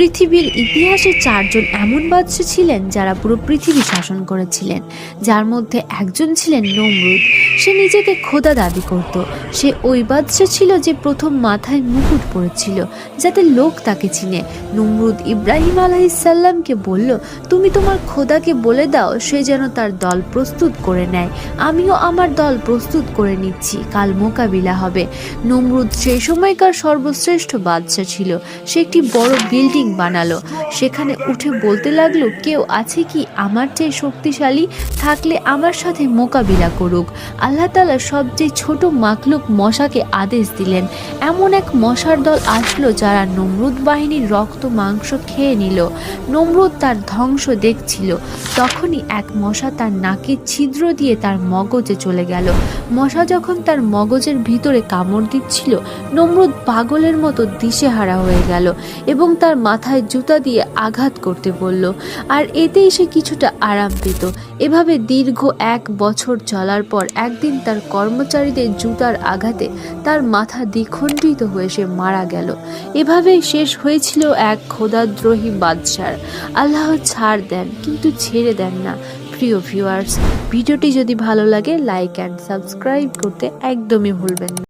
পৃথিবীর ইতিহাসে চারজন এমন বাদশা ছিলেন যারা পুরো পৃথিবী শাসন করেছিলেন, যার মধ্যে একজন ছিলেন নমরুদ। সে নিজেকে খোদা দাবি করত। সে ওই বাদশা ছিল যে প্রথম মাথায় মুকুট পড়েছিল যাতে লোক তাকে চিনে। নমরুদ ইব্রাহিম আলাইসাল্লামকে বলল, তুমি তোমার খোদাকে বলে দাও, সে যেন তার দল প্রস্তুত করে নেয়। আমিও আমার দল প্রস্তুত করে নিচ্ছি, কাল মোকাবিলা হবে। নমরুদ সেই সময়কার সর্বশ্রেষ্ঠ বাদশা ছিল। সে একটি বড় বিল্ডিং বানালো। সেখানে উঠে বলতে লাগল, কেউ আছে কি আমার চেয়ে শক্তিশালী? থাকলে আমার সাথে মোকাবিলা করুক। আল্লাহ তালা সবচেয়ে ছোট মাকলুক মশাকে আদেশ দিলেন। এমন এক মশার দল আসলো যারা নমরুদ বাহিনীর রক্ত মাংস খেয়ে নিল। নমরুদ তার ধ্বংস দেখছিল। তখনই এক মশা তার নাকের ছিদ্র দিয়ে তার মগজে চলে গেল। মশা যখন তার মগজের ভিতরে কামড় দিচ্ছিল, নমরুদ পাগলের মতো দিশেহারা হয়ে গেল এবং তার মাথায় জুতা দিয়ে আঘাত করতে বলল, আর এতেই সে কিছুটা আরাম পেত। এভাবে দীর্ঘ এক বছর চলার পর একদিন তার কর্মচারীদের জুতার আঘাতে তার মাথা দ্বিখণ্ডিত হয়ে সে মারা গেল। এভাবেই শেষ হয়েছিল এক খোদাদ্রোহী বাদশার। আল্লাহ ছাড় দেন, কিন্তু ছেড়ে দেন না। প্রিয় ভিউয়ার্স ভিডিওটি যদি ভালো লাগে লাইক অ্যান্ড সাবস্ক্রাইব করতে একদমই ভুলবেন না।